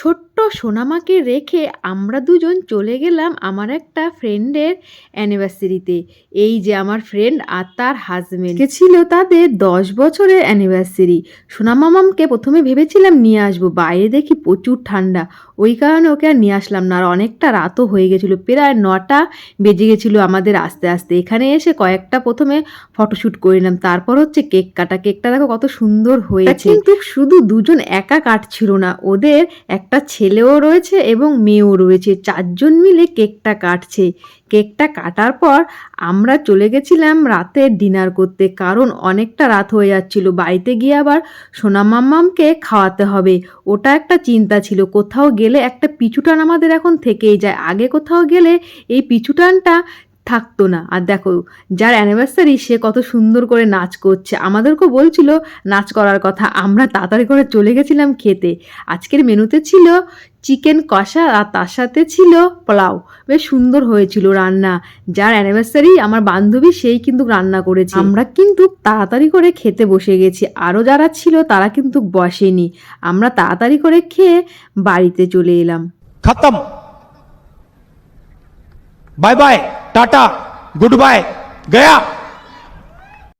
ছোট্ট সোনামাকে রেখে আমরা দুজন চলে গেলাম আমার একটা ফ্রেন্ডের অ্যানিভার্সারিতে। এই যে আমার ফ্রেন্ড আর তার হাজবেন্ড কে ছিল তাদের দশ বছরের অ্যানিভার্সারি। সোনামামামকে প্রথমে ভেবেছিলাম নিয়ে আসব বাইরে দেখি প্রচুর ঠান্ডা। ওই কারণে ওকে আর নিয়ে আসলাম না আর অনেকটা রাতও হয়ে গেছিল প্রায় নটা বেজে গেছিল আমাদের আস্তে আস্তে। এখানে এসে কয়েকটা প্রথমে ফটোশ্যুট করে নিলাম তারপর হচ্ছে কেক কাটা। কেকটা দেখো কত সুন্দর হয়েছে। কিন্তু শুধু দুজন একা কাটছিল না ওদের একটা ছেলেও রয়েছে এবং মেয়েও রয়েছে। চারজন মিলে কেকটা কাটছে। কেকটা কাটার পর আমরা চলে গেছিলাম রাতে ডিনার করতে, কারণ অনেকটা রাত হয়ে যাচ্ছিল। বাড়িতে গিয়ে আবার সোনা মাম্মামকে খাওয়াতে হবে। ওটা একটা চিন্তা ছিল। কোথাও গেলে একটা পিছুটান আমাদের এখন থেকেই যায়। আগে কোথাও গেলে এই পিছুটানটা থাকতো না। আর দেখো, যার অ্যানিভার্সারি সে কত সুন্দর করে নাচ করছে। আমাদেরকেও বলছিল, নাচ করার কথা। আমরা তাড়াতাড়ি করে চলে গেছিলাম খেতে। আজকের মেনুতে ছিল চিকেন কষা আর তার সাথে ছিল পোলাও। বেশ সুন্দর হয়েছিল রান্না। যার অ্যানিভার্সারি আমার বান্ধবী সেই কিন্তু রান্না করেছে। আমরা কিন্তু তাড়াতাড়ি করে খেতে বসে গেছি। আরও যারা ছিল তারা কিন্তু বসেনি। আমরা তাড়াতাড়ি করে খেয়ে বাড়িতে চলে এলাম। খতম। Bye bye. Tata good bye गया।